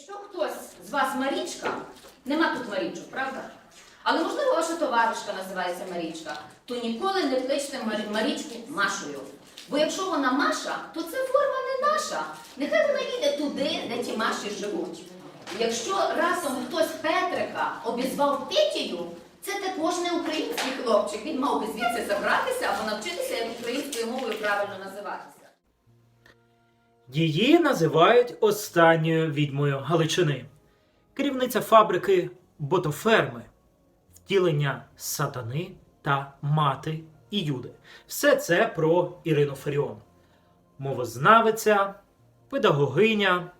Якщо хтось з вас Марічка, нема тут Марічок, правда? Але можливо ваша товаришка називається Марічка, то ніколи не кличте Мар- Марічку Машою. Бо якщо вона Маша, то це форма не наша. Нехай вона їде туди, де ті Маші живуть. Якщо разом хтось Петрика обізвав Петію, це також не український хлопчик. Він мав би звідси забратися або навчитися як українською мовою правильно називатися. Її називають останньою відьмою Галичини. Керівниця фабрики Ботоферми, втілення сатани та мати і Юди. Все це про Ірину Фаріон. Мовознавиця, педагогиня,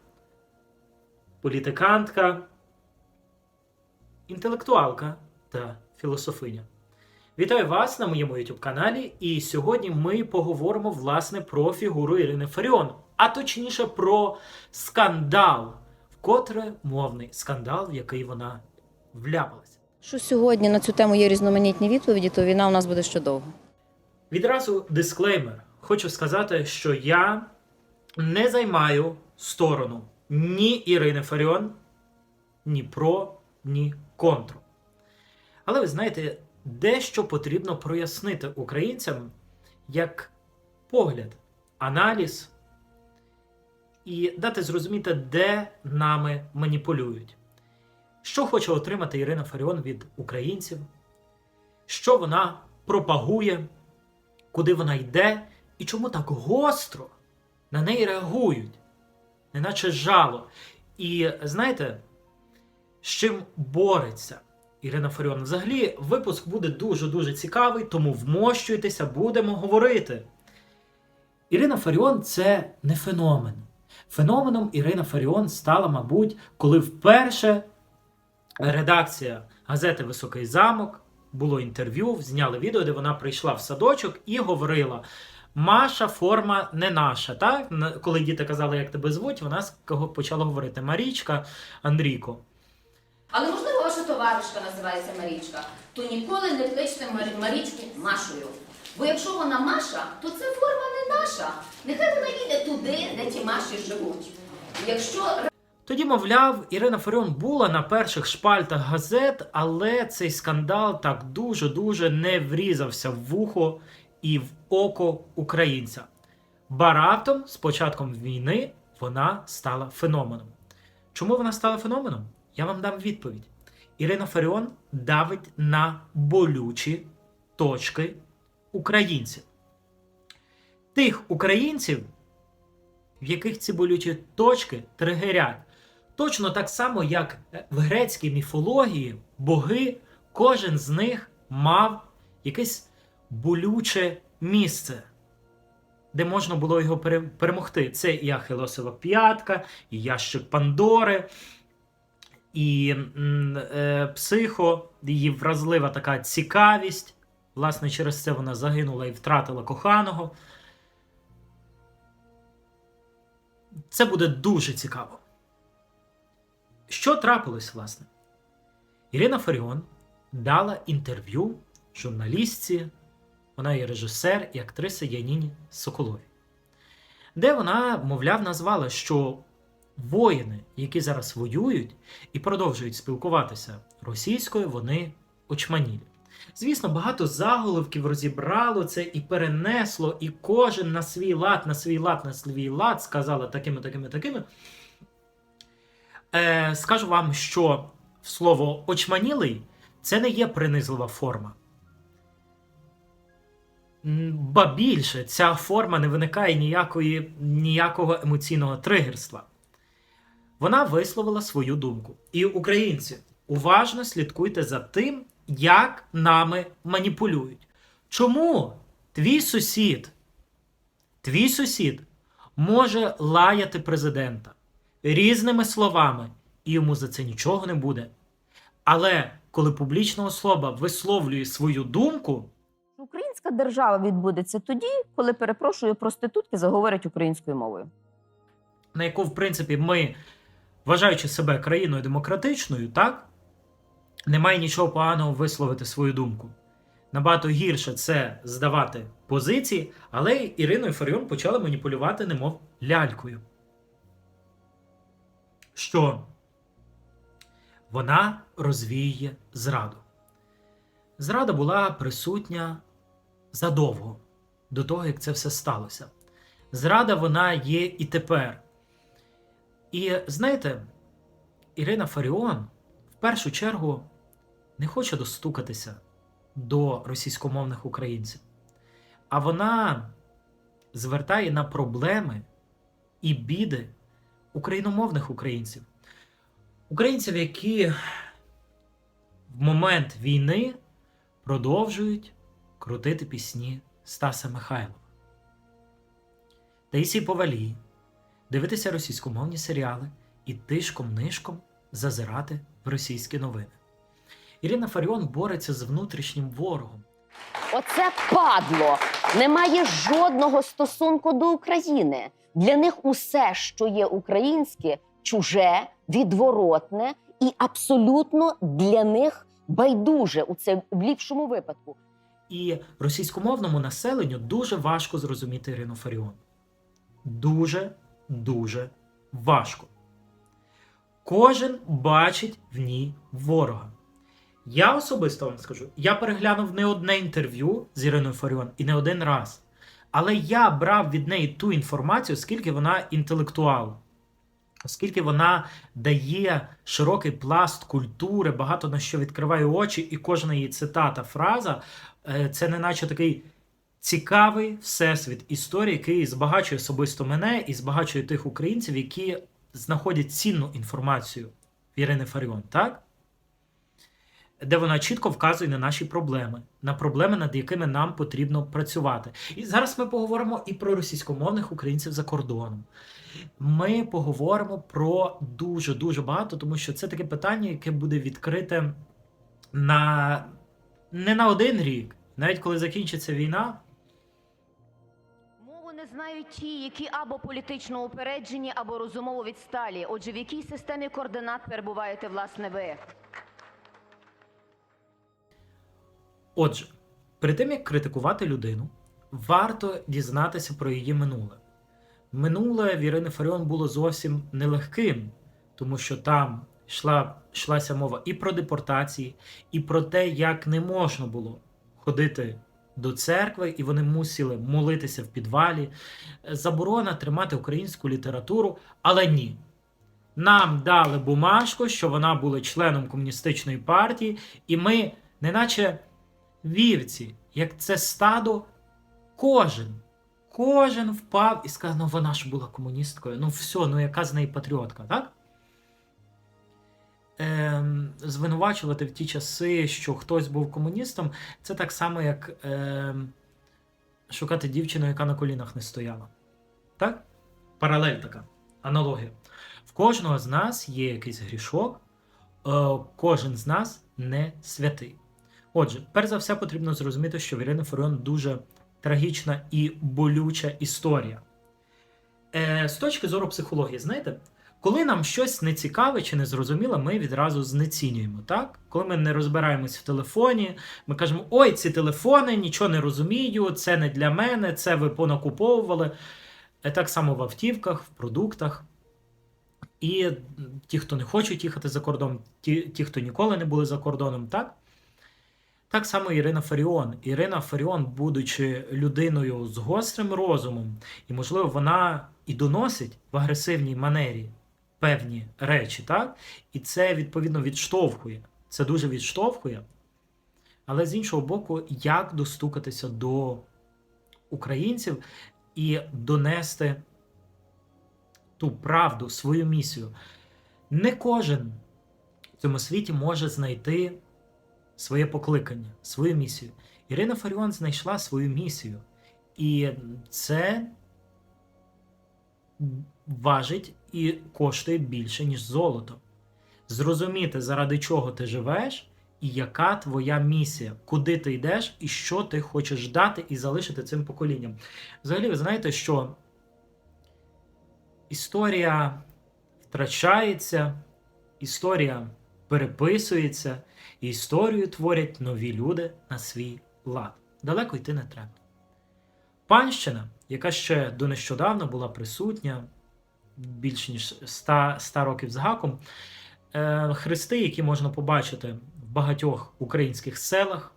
політикантка, інтелектуалка та філософиня. Вітаю вас на моєму youtube каналі, і сьогодні ми поговоримо власне про фігуру Ірини Фаріон, а точніше про скандал, вкотре мовний скандал, в який вона вляпалася. Що сьогодні на цю тему є різноманітні відповіді, то війна у нас буде ще довго. Відразу дисклеймер. Хочу сказати, що я не займаю сторону ні Ірини Фаріон, ні про, ні контру. Але ви знаєте, дещо потрібно прояснити українцям як погляд, аналіз і дати зрозуміти, де нами маніпулюють. Що хоче отримати Ірина Фаріон від українців, що вона пропагує, куди вона йде і чому так гостро на неї реагують, неначе жало. І знаєте, з чим бореться Ірина Фаріон? Взагалі, випуск буде дуже-дуже цікавий, тому вмощуйтеся, будемо говорити. Ірина Фаріон це не феномен. Феноменом Ірина Фаріон стала, мабуть, коли вперше редакція газети Високий замок було інтерв'ю, зняли відео, де вона прийшла в садочок і говорила: Маша, форма не наша. Так? Коли діти казали, як тебе звуть, вона почала говорити Марічка, Андрійко. Але можливо ваша товаришка називається Марічка, то ніколи не кличте Мар- Марічку Машою. Бо якщо вона Маша, то це форма не наша. Нехай вона їде туди, де ті Маші живуть. Якщо Тоді, мовляв, Ірина Фаріон була на перших шпальтах газет, але цей скандал так дуже-дуже не врізався в вухо і в око українця. Ба раптом, з початком війни, вона стала феноменом. Чому вона стала феноменом? Я вам дам відповідь. Ірина Фаріон давить на болючі точки українців. Тих українців, в яких ці болючі точки тригерять. Точно так само, як в грецькій міфології, боги, кожен з них мав якесь болюче місце, де можна було його перемогти. Це і Ахилосова п'ятка, і ящик Пандори, і е, психо, її вразлива така цікавість. Власне, через це вона загинула і втратила коханого. Це буде дуже цікаво. Що трапилось, власне? Ірина Фаріон дала інтерв'ю журналістці, вона є режисер і актриса Яніні Соколові, де вона, мовляв, назвала, що воїни, які зараз воюють і продовжують спілкуватися російською, вони очманілі. Звісно, багато заголовків розібрало це і перенесло, і кожен на свій лад, на свій лад, на свій лад сказала такими, такими, такими. Е, скажу вам, що слово очманілий це не є принизлива форма. Ба більше, ця форма не виникає ніякої, ніякого емоційного тригерства. Вона висловила свою думку. І українці, уважно слідкуйте за тим, як нами маніпулюють. Чому твій сусід, твій сусід може лаяти президента різними словами, і йому за це нічого не буде. Але коли публічна особа висловлює свою думку, Українська держава відбудеться тоді, коли перепрошую, проститутки заговорять українською мовою. на яку, в принципі, ми, вважаючи себе країною демократичною, так, немає нічого поганого висловити свою думку. Набагато гірше це здавати позиції, але Іриною Фаріон почали маніпулювати, немов лялькою. що вона розвіює зраду. Зрада була присутня задовго до того, як це все сталося. Зрада вона є і тепер. І знаєте, Ірина Фаріон в першу чергу не хоче достукатися до російськомовних українців, а вона звертає на проблеми і біди україномовних українців. Українців, які в момент війни продовжують крутити пісні Стаса Михайлова. Таїсії Повалій, дивитися російськомовні серіали і тишком-нишком зазирати в російські новини. Ірина Фаріон бореться з внутрішнім ворогом. Оце падло не має жодного стосунку до України. Для них усе, що є українське, чуже, відворотне і абсолютно для них байдуже у це в ліпшому випадку. І російськомовному населенню дуже важко зрозуміти Ірину Фаріон. Дуже, дуже важко. Кожен бачить в ній ворога. Я особисто вам скажу, я переглянув не одне інтерв'ю з Іриною Фаріон і не один раз. Але я брав від неї ту інформацію, оскільки вона інтелектуал, оскільки вона дає широкий пласт культури, багато на що відкриває очі, і кожна її цитата, фраза е, це не наче такий цікавий всесвіт історії, який збагачує особисто мене і збагачує тих українців, які знаходять цінну інформацію в Ірини Фаріон, так? Де вона чітко вказує на наші проблеми, на проблеми, над якими нам потрібно працювати. І зараз ми поговоримо і про російськомовних українців за кордоном. Ми поговоримо про дуже дуже багато, тому що це таке питання, яке буде відкрите на не на один рік, навіть коли закінчиться війна. Не знають ті, які або політично упереджені, або розумово відсталі. Отже, в якій системі координат перебуваєте власне ви? Отже, перед тим як критикувати людину, варто дізнатися про її минуле. Минуле в Ірини Фаріон було зовсім нелегким, тому що там йшла, йшлася мова і про депортації, і про те, як не можна було ходити до церкви, і вони мусили молитися в підвалі. Заборона тримати українську літературу, але ні. Нам дали бумажку, що вона була членом комуністичної партії, і ми, неначе вівці, як це стадо, кожен, кожен впав і сказав, ну вона ж була комуністкою, ну все, ну яка з неї патріотка, так? Ем, звинувачувати в ті часи, що хтось був комуністом, це так само, як ем, шукати дівчину, яка на колінах не стояла. Так? Паралель така, аналогія. В кожного з нас є якийсь грішок, е, кожен з нас не святий. Отже, перш за все потрібно зрозуміти, що в Ірини Фаріон дуже трагічна і болюча історія. Е, з точки зору психології, знаєте, коли нам щось не цікаве чи не зрозуміло, ми відразу знецінюємо. Так? Коли ми не розбираємось в телефоні, ми кажемо: ой, ці телефони, нічого не розумію, це не для мене, це ви понакуповували. Е, Так само в автівках, в продуктах. І ті, хто не хочуть їхати за кордон, ті, ті, хто ніколи не були за кордоном, так? Так само Ірина Фаріон. Ірина Фаріон, будучи людиною з гострим розумом, і, можливо, вона і доносить в агресивній манері певні речі, так? І це, відповідно, відштовхує. Це дуже відштовхує. Але з іншого боку, як достукатися до українців і донести ту правду, свою місію. Не кожен в цьому світі може знайти своє покликання, свою місію. Ірина Фаріон знайшла свою місію. І це важить і коштує більше, ніж золото. Зрозуміти, заради чого ти живеш, і яка твоя місія, куди ти йдеш, і що ти хочеш дати і залишити цим поколінням. Взагалі, ви знаєте, що історія втрачається, історія переписується, і історію творять нові люди на свій лад. Далеко йти не треба. Панщина, яка ще до нещодавно була присутня більш ніж 100, 100 років з гаком. Е, Хрести, які можна побачити в багатьох українських селах.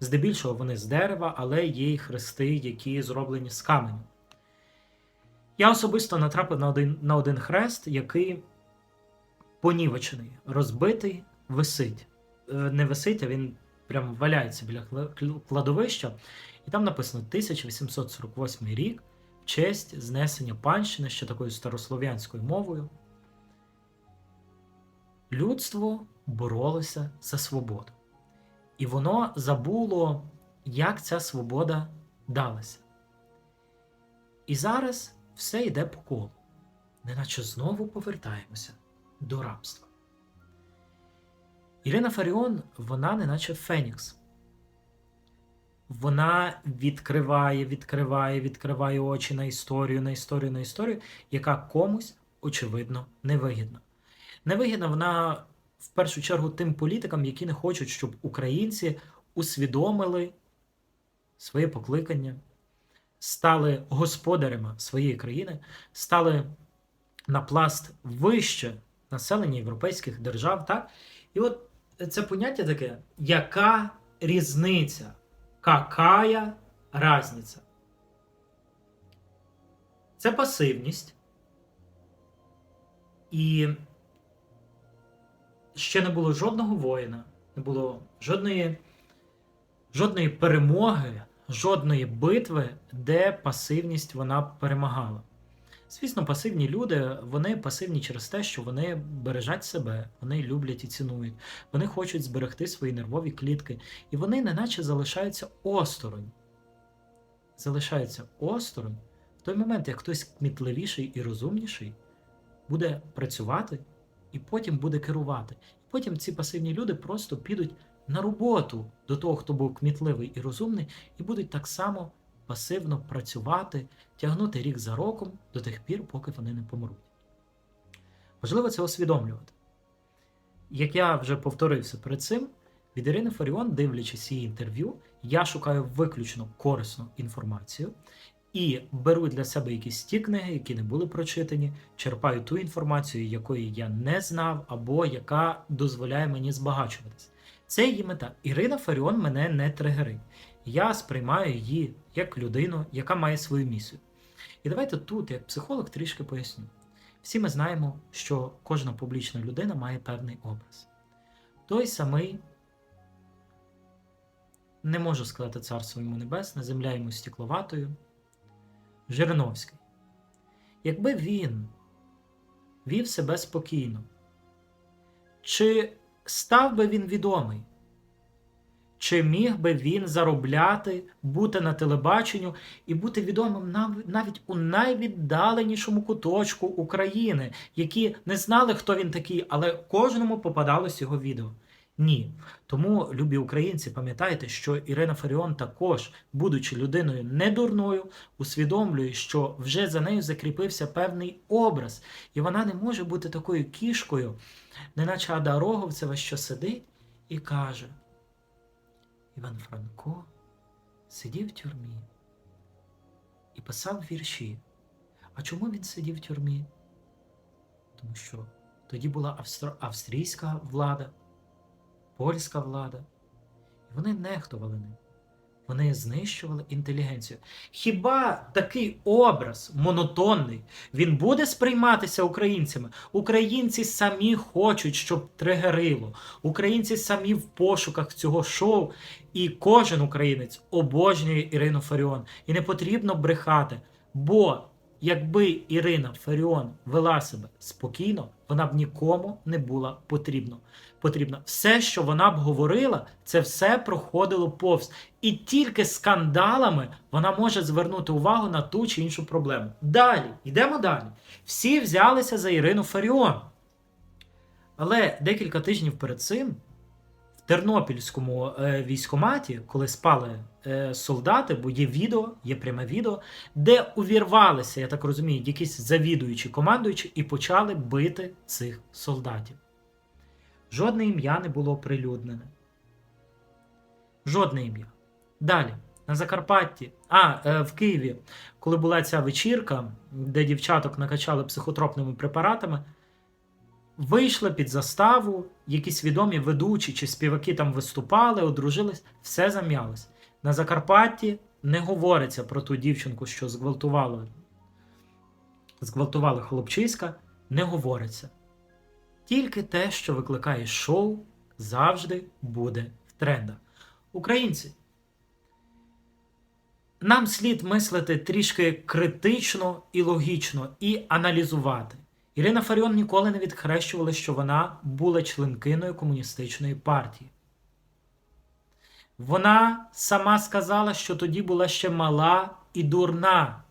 Здебільшого вони з дерева, але є й хрести, які зроблені з каменю. Я особисто натрапив на один, на один хрест, який понівечений, розбитий, висить. Е, Не висить, а він прямо валяється біля кладовища. І там написано 1848 рік в честь знесення панщини ще такою старослов'янською мовою. Людство боролося за свободу. І воно забуло, як ця свобода далася. І зараз все йде по колу, неначе знову повертаємося до рабства. Ірина Фаріон, вона неначе Фенікс. Вона відкриває, відкриває, відкриває очі на історію, на історію, на історію, яка комусь, очевидно, невигідна. Невигідна вона в першу чергу тим політикам, які не хочуть, щоб українці усвідомили своє покликання, стали господарями своєї країни, стали на пласт вище населення європейських держав. Так? І от це поняття таке, яка різниця? Какая разниця? Це пасивність. І ще не було жодного воїна, не було жодної, жодної перемоги, жодної битви, де пасивність вона перемагала. Звісно, пасивні люди, вони пасивні через те, що вони бережать себе, вони люблять і цінують, вони хочуть зберегти свої нервові клітки, і вони неначе залишаються осторонь. Залишаються осторонь в той момент, як хтось кмітливіший і розумніший буде працювати і потім буде керувати. І потім ці пасивні люди просто підуть на роботу до того, хто був кмітливий і розумний, і будуть так само пасивно працювати, тягнути рік за роком до тих пір, поки вони не помруть. Важливо це усвідомлювати. Як я вже повторився перед цим, від Ірини Фаріон, дивлячись її інтерв'ю, я шукаю виключно корисну інформацію і беру для себе якісь ті книги, які не були прочитані, черпаю ту інформацію, якої я не знав, або яка дозволяє мені збагачуватись. Це її мета. Ірина Фаріон мене не тригерить. Я сприймаю її як людину, яка має свою місію. І давайте тут, як психолог, трішки поясню. Всі ми знаємо, що кожна публічна людина має певний образ. Той самий, не можу сказати царство йому небесне, земля йому стекловатою, Жириновський. Якби він вів себе спокійно, чи став би він відомий? Чи міг би він заробляти, бути на телебаченню і бути відомим нав- навіть у найвіддаленішому куточку України, які не знали, хто він такий, але кожному попадалось його відео? Ні. Тому, любі українці, пам'ятайте, що Ірина Фаріон також, будучи людиною недурною, усвідомлює, що вже за нею закріпився певний образ, і вона не може бути такою кішкою, неначе Ада Роговцева, що сидить і каже: Іван Франко сидів в тюрмі і писав вірші. А чому він сидів в тюрмі? Тому що тоді була австро- австрійська влада, польська влада, і вони нехтували ним. Вони знищували інтелігенцію. Хіба такий образ монотонний він буде сприйматися українцями? Українці самі хочуть, щоб тригерило. Українці самі в пошуках цього шоу. І кожен українець обожнює Ірину Фаріон. І не потрібно брехати. Бо якби Ірина Фаріон вела себе спокійно, вона б нікому не була потрібна. Потрібно все, що вона б говорила, це все проходило повз. І тільки скандалами вона може звернути увагу на ту чи іншу проблему. Далі, йдемо далі. Всі взялися за Ірину Фаріон. Але декілька тижнів перед цим Тернопільському е, військкоматі, коли спали е, солдати, бо є відео, є пряме відео, де увірвалися, я так розумію, якісь завідуючі, командуючі, і почали бити цих солдатів. Жодне ім'я не було оприлюднене. Жодне ім'я. Далі. На Закарпатті, а е, в Києві, коли була ця вечірка, де дівчаток накачали психотропними препаратами, вийшли під заставу, якісь відомі ведучі чи співаки там виступали, одружились, все зам'ялось. На Закарпатті не говориться про ту дівчинку, що зґвалтувала, зґвалтували хлопчиська, не говориться. Тільки те, що викликає шоу, завжди буде в трендах. Українці, нам слід мислити трішки критично і логічно і аналізувати. Ірина Фаріон ніколи не відхрещувала, що вона була членкиною комуністичної партії. Вона сама сказала, що тоді була ще мала і дурна.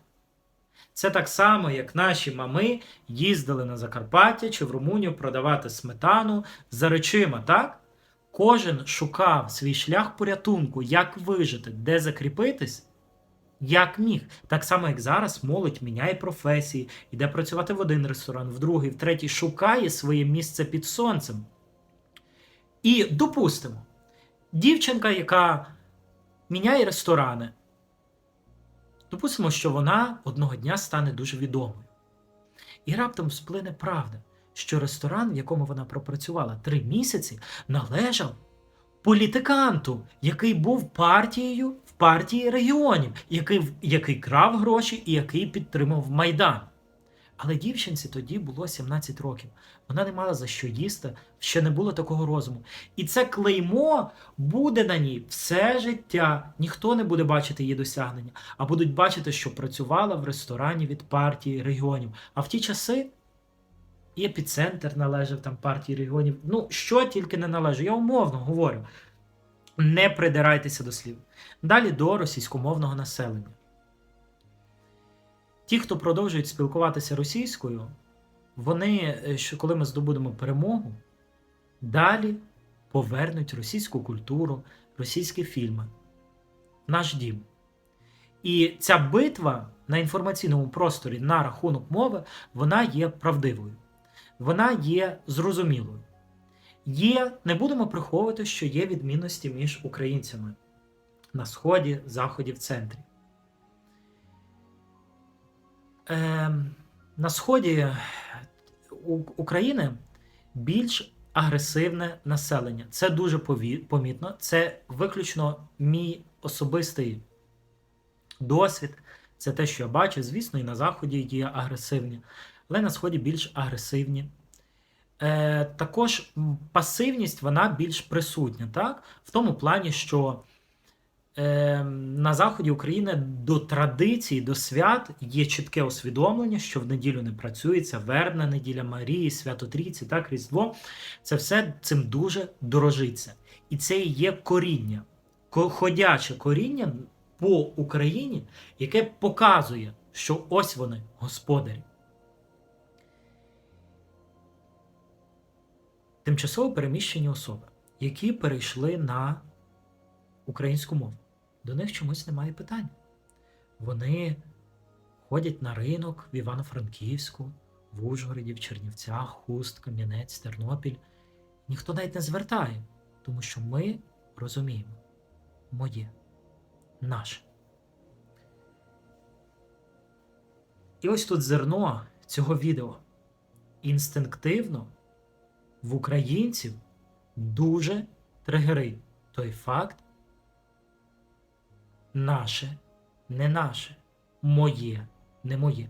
Це так само, як наші мами їздили на Закарпаття чи в Румунію продавати сметану за речима, так? Кожен шукав свій шлях порятунку, як вижити, де закріпитись, як міг. Так само, як зараз молодь міняє професії, йде працювати в один ресторан, в другий, в третій, шукає своє місце під сонцем. І допустимо, дівчинка, яка міняє ресторани, допустимо, що вона одного дня стане дуже відомою. І раптом сплине правда, що ресторан, в якому вона пропрацювала три місяці, належав політиканту, який був партією в партії регіонів, який, який крав гроші і який підтримав Майдан. Але дівчинці тоді було 17 років. Вона не мала за що їсти, ще не було такого розуму. І це клеймо буде на ній все життя. Ніхто не буде бачити її досягнення, а будуть бачити, що працювала в ресторані від партії регіонів. А в ті часи і епіцентр належав там партії регіонів. Ну, що тільки не належить. Я умовно говорю. Не придирайтеся до слів. Далі до російськомовного населення. Ті, хто продовжують спілкуватися російською, вони, е, що коли ми здобудемо перемогу, далі повернуть російську культуру, російські фільми, наш дім. І ця битва на інформаційному просторі на рахунок мови, вона є правдивою, вона є зрозумілою. Є, не будемо приховувати, що є відмінності між українцями на сході, заході, в центрі. Е, на сході України більш агресивне населення. Це дуже помітно. Це виключно мій особистий досвід. Це те, що я бачу. Звісно, і на заході є агресивні, але на сході більш агресивні. Е, також пасивність вона більш присутня, так? В тому плані, що е, на заході України до традицій, до свят є чітке усвідомлення, що в неділю не працюється, вербна неділя Марії, Свято Трійці, так, Різдво. Це все цим дуже дорожиться. І це і є коріння, ходяче коріння по Україні, яке показує, що ось вони, господарі. Тимчасово переміщені особи, які перейшли на українську мову. До них чомусь немає питань. Вони ходять на ринок в Івано-Франківську, в Ужгороді, в Чернівцях, Хуст, Кам'янець, Тернопіль. Ніхто навіть не звертає, тому що ми розуміємо моє, наше. І ось тут зерно цього відео. Інстинктивно в українців дуже тригерить той факт, наше не наше, моє не моє.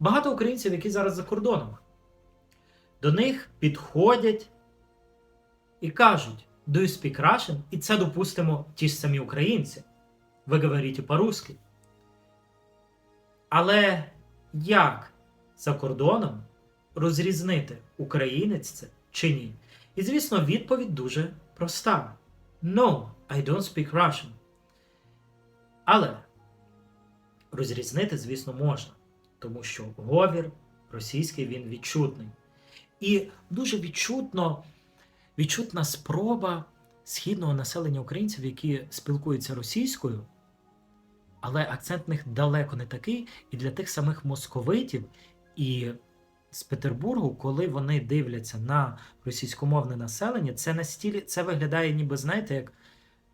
Багато українців, які зараз за кордоном, до них підходять і кажуть: Do you speak Russian? І це допустимо ті ж самі українці. Ви говорите по-русски. Але як за кордоном розрізнити, українець це чи ні? І звісно, відповідь дуже проста: No, I don't speak Russian. Але розрізнити, звісно, можна, тому що говір російський він відчутний. І дуже відчутно, відчутна спроба східного населення українців, які спілкуються російською, але акцент в них далеко не такий. І для тих самих московитів і з Петербургу, коли вони дивляться на російськомовне населення, це настільки це виглядає, ніби знаєте, як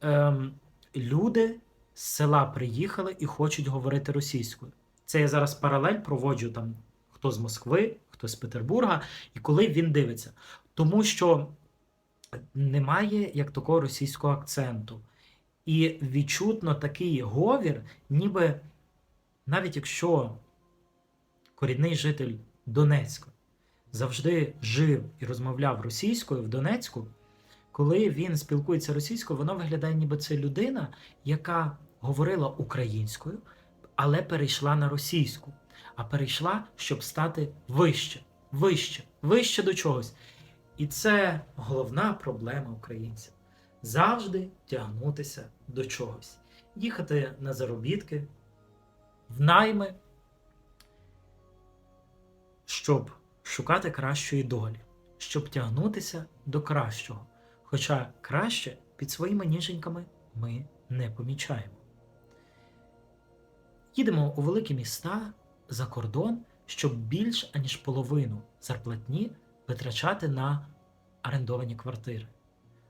ем, люди, з села приїхали і хочуть говорити російською. Це я зараз паралель проводжу там хто з Москви, хто з Петербурга, і коли він дивиться. Тому що немає як такого російського акценту. І відчутно такий говір, ніби навіть якщо корінний житель Донецька завжди жив і розмовляв російською в Донецьку, коли він спілкується російською, воно виглядає, ніби це людина, яка говорила українською, але перейшла на російську, а перейшла, щоб стати вище, вище, вище до чогось. І це головна проблема українців. Завжди тягнутися до чогось, їхати на заробітки, в найми, щоб шукати кращої долі, щоб тягнутися до кращого. Хоча краще під своїми ніженьками ми не помічаємо. Їдемо у великі міста за кордон, щоб більш аніж половину зарплатні витрачати на орендовані квартири.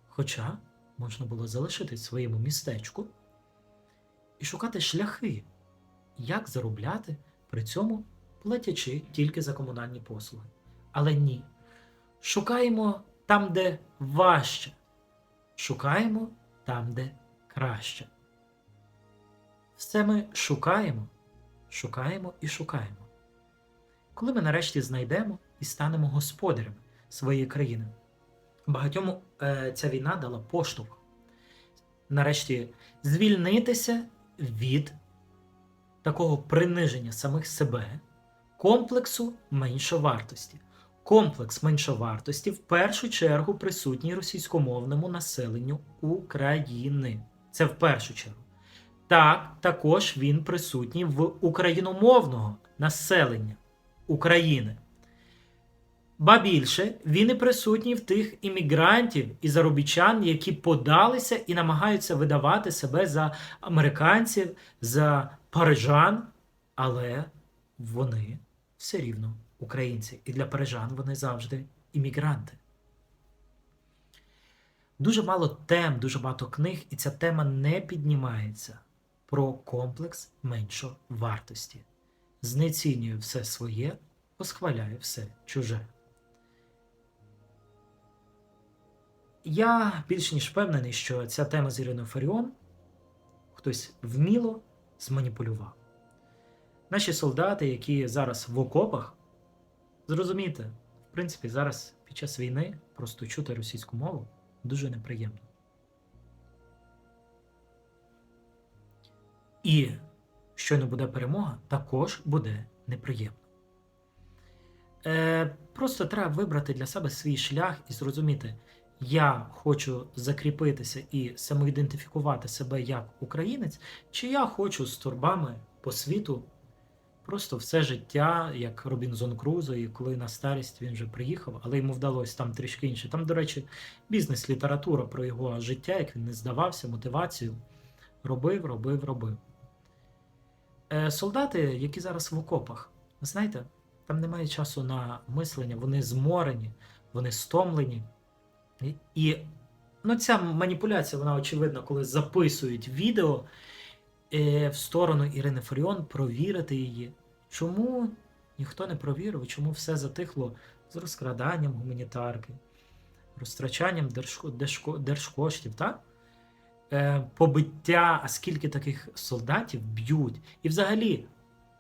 Хоча можна було залишитись своєму містечку і шукати шляхи, як заробляти, при цьому платячи тільки за комунальні послуги. Але ні. Шукаємо там, де важче. Шукаємо там, де краще. Все ми шукаємо, шукаємо і шукаємо. Коли ми нарешті знайдемо і станемо господарями своєї країни, багатьом е, ця війна дала поштовх. Нарешті звільнитися від такого приниження самих себе, комплексу меншовартості. Комплекс меншовартості в першу чергу присутній російськомовному населенню України. Це в першу чергу. Так, також він присутній в україномовного населення України. Ба більше, він і присутній в тих іммігрантів і заробітчан, які подалися і намагаються видавати себе за американців, за парижан, але вони все рівно українці. І для парижан вони завжди іммігранти. Дуже мало тем, дуже багато книг, і ця тема не піднімається про комплекс меншовартості. Знецінює все своє, восхваляє все чуже. Я більш ніж впевнений, що ця тема з Іриною Фаріон хтось вміло зманіпулював. Наші солдати, які зараз в окопах, зрозумійте, в принципі, зараз під час війни просто чути російську мову дуже неприємно. І щойно буде перемога, також буде неприємно. Е, просто треба вибрати для себе свій шлях і зрозуміти, я хочу закріпитися і самоідентифікувати себе як українець, чи я хочу з турбами по світу просто все життя, як Робінзон Крузо, і коли на старість він вже приїхав, але йому вдалося там трішки інше. Там, до речі, бізнес-література про його життя, як він не здавався, мотивацію. Робив, робив, робив. Е, солдати, які зараз в окопах, ви знаєте, там немає часу на мислення, вони зморені, вони стомлені. І, ну, ця маніпуляція, вона очевидна, коли записують відео в сторону Ірини Фаріон, провірити її. Чому ніхто не провірив, чому все затихло з розкраданням гуманітарки, розтрачанням держко, держко, держкоштів, так? Е, побиття, а скільки таких солдатів б'ють. І взагалі,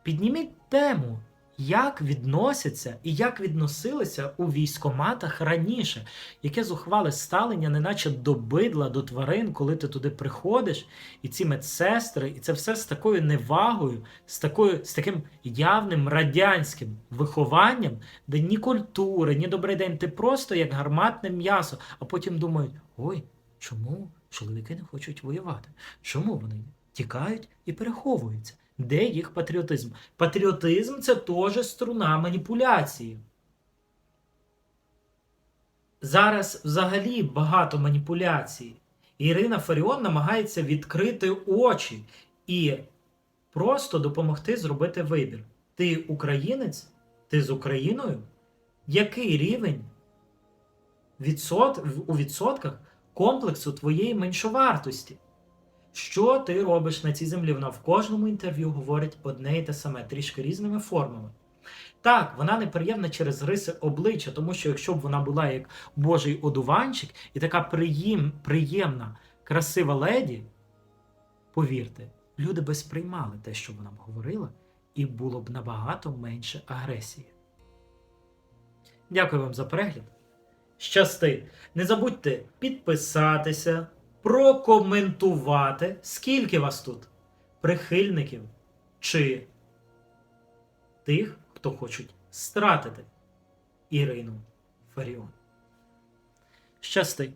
підніміть тему, як відносяться і як відносилися у військоматах раніше, яке зухвале ставлення, неначе до бидла, до тварин, коли ти туди приходиш, і ці медсестри, і це все з такою невагою, з такою, з таким явним радянським вихованням, де ні культури, ні добрий день, ти просто як гарматне м'ясо, а потім думають: ой, чому чоловіки не хочуть воювати? Чому вони тікають і переховуються? Де їх патріотизм? Патріотизм це теж струна маніпуляції. Зараз взагалі багато маніпуляцій. Ірина Фаріон намагається відкрити очі і просто допомогти зробити вибір. Ти українець? Ти з Україною? Який рівень відсот... у відсотках комплексу твоєї меншовартості? Що ти робиш на цій землі? Вона в кожному інтерв'ю говорить одне і те саме, трішки різними формами. Так, вона неприємна через риси обличчя, тому що якщо б вона була як божий одуванчик і така приєм, приємна, красива леді, повірте, люди би сприймали те, що вона б говорила, і було б набагато менше агресії. Дякую вам за перегляд. Щасти! Не забудьте підписатися, прокоментувати, скільки вас тут прихильників чи тих, хто хочуть стратити Ірину Фаріон. Щасти!